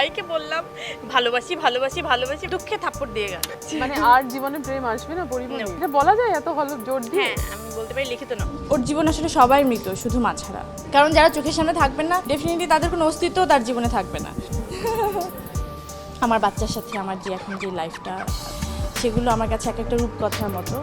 সবাইকে বললাম ভালোবাসি ভালোবাসি ভালোবাসি দুঃখে থাপ্পড় দিয়ে গেল। মানে আর জীবনে প্রেম আসবে না পরিমণি. এটা বলা যায় এত ভালো জোর দিয়ে? হ্যাঁ আমি বলতে পারি লিখিত না। ওর জীবন আসলে সবাই মৃত শুধু মা ছাড়া কারণ যারা চোখের সামনে থাকবেন না ডেফিনেটলি তাদের কোনো অস্তিত্ব তার জীবনে থাকবে না। আমার বাচ্চার সাথে আমার যে এখন যে লাইফটা সেগুলো আমার কাছে এক একটা রূপকথার মতো।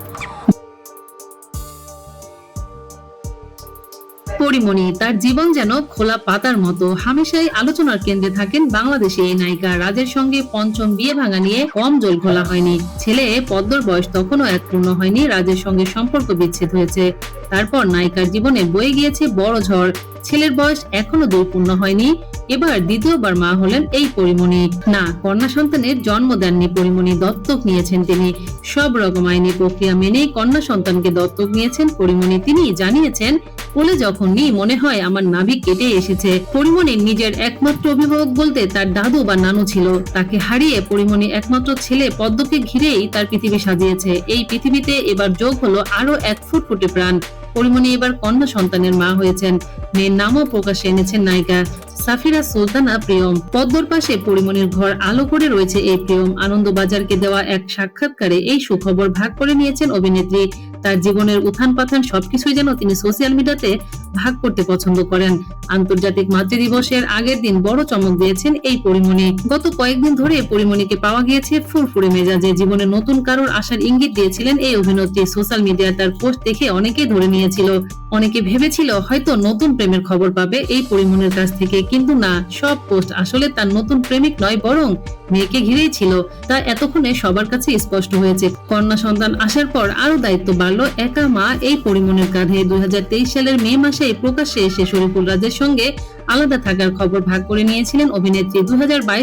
পরিমণি, তার জীবন যেন খোলা পাতার মতো। হামেশাই আলোচনার কেন্দ্রে থাকেন বাংলাদেশি এই নায়িকা। রাজের সঙ্গে পঞ্চম বিয়ে ভাঙা নিয়ে কম জল খোলা হয়নি। ছেলে পদ্মর বয়স তখনও এক পূর্ণ হয়নি, রাজের সঙ্গে সম্পর্ক বিচ্ছেদ হয়েছে। তারপর নায়িকার জীবনে বয়ে গিয়েছে বড় ঝড়। ছেলের বয়স এখনও দুই পূর্ণ হয়নি। এবার দ্বিতীয়বার মা হলেন এই পরিমণি। না, কন্যা সন্তানের জন্ম দেননি পরিমণি, দত্তক নিয়েছেন তিনি। সব রকম আইনি প্রক্রিয়া মেনেই কন্যা সন্তানকে দত্তক নিয়েছেন পরিমণি। তিনি জানিয়েছেন কোলে যখন নিই মনে হয় আমার নাভি কেটে এসেছে পরিমণির নিজের একমাত্র অভিভাবক বলতে তার দাদু বা নানু ছিল। তাকে হারিয়ে পরিমণি একমাত্র ছেলে পদ্মকে ঘিরেই তার পৃথিবী সাজিয়েছে। এই পৃথিবীতে এবার যোগ হলো আরও এক ফুটফুটে প্রাণ। পরিমণি এবার কন্যা সন্তানের মা হয়েছেন। মেয়ের নামও প্রকাশ্যে এনেছেন নায়িকা সাফিরা সুলতানা প্রিয়ম। পদ্মর পাশে পরিমণির ঘর আলো করে রয়েছে এই প্রিয়ম। আনন্দবাজারকে দেওয়া এক সাক্ষাৎকারে এই সুখবর ভাগ করে নিয়েছেন অভিনেত্রী তার জীবনের উত্থান পাথান সবকিছুই যেন তিনি সোশ্যাল মিডিয়াতে ভাগ করতে পছন্দ করেন। আন্তর্জাতিক মাতৃ দিবসের আগের দিন বড় চমক দিয়েছেন এই পরিমণি। গত কয়েকদিন ধরে পরিমণিকে পাওয়া গিয়েছে ফুরফুরে মেজাজে। জীবনে নতুন কারোর আসার ইঙ্গিত দিয়েছিলেন এই অভিনেত্রী। সোশ্যাল মিডিয়ায় তার পোস্ট দেখে অনেকেই ধরে নিয়েছিল। অনেকে ভেবেছিল হয়তো নতুন প্রেমের খবর পাবে এই পরিমণির কাছ থেকে, কিন্তু না, সব পোস্ট আসলে তার নতুন প্রেমিক নয়, বরং মেয়েকে ঘিরেই ছিল। তা এতক্ষণে সবার কাছে স্পষ্ট হয়েছে। কন্যা সন্তান আসার পর আরও দায়িত্ব বাড়লো একা মা এই পরিমণের কাঁধে। দুই হাজার তেইশ সালের মে মাসে প্রকাশ্যে এসে শরীফুল রাজের সঙ্গে আলাদা থাকার খবর ভাগ করে নিয়েছিলেন অভিনেত্রী দুই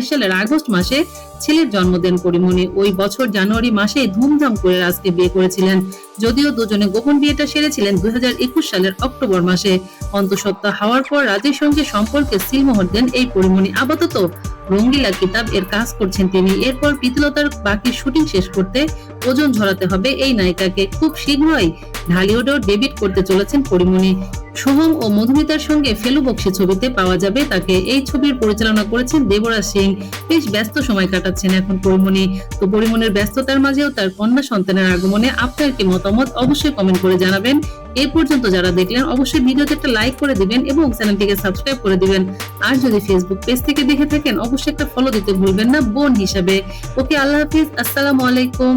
সালের আগস্ট মাসে ছেলের জন্ম দেন পরিমণি ওই বছর জানুয়ারি মাসে ধুমধাম করে রাজকে বিয়ে করেছিলেন। যদিও দুজনে গোপন বিয়েটা সেরেছিলেন দুই সালের অক্টোবর মাসে। অন্তঃসত্ত্বা হওয়ার পর রাজের সঙ্গে সম্পর্কে সিলমোহর দেন এই পরিমণি আপাতত রঙ্গিলা কিতাব এর কাজ করছেন তিনি। এরপর পিতলতার বাকি শুটিং শেষ করতে ওজন ঝরাতে হবে এই নায়িকাকে। খুব শীঘ্রই ঢালিউডেও ডেবিট করতে চলেছেন পরিমণি। সোহম ও মধুমিতার সঙ্গে ফেলু বক্সি ছবিতে পাওয়া যাবে তাকে। এই ছবির পরিচালনা করেছেন দেবরাজ সিং। বেশ ব্যস্ত সময় কাটাচ্ছেন এখন পরিমণি। তো পরিমণির ব্যস্ততার মাঝেও তার কন্যা সন্তানের আগমনে আপনার কি মতামত অবশ্যই কমেন্ট করে জানাবেন। এই পর্যন্ত যারা দেখলেন, অবশ্যই ভিডিওতে একটা লাইক করে দিবেন এবং চ্যানেলটিকে সাবস্ক্রাইব করে দিবেন। আর যদি ফেসবুক পেজ থেকে দেখে থাকেন, অবশ্যই একটা ফলো দিতে ভুলবেন না, বোন হিসাবে। ওকে, আল্লাহ হাফিজ, আসসালামু আলাইকুম।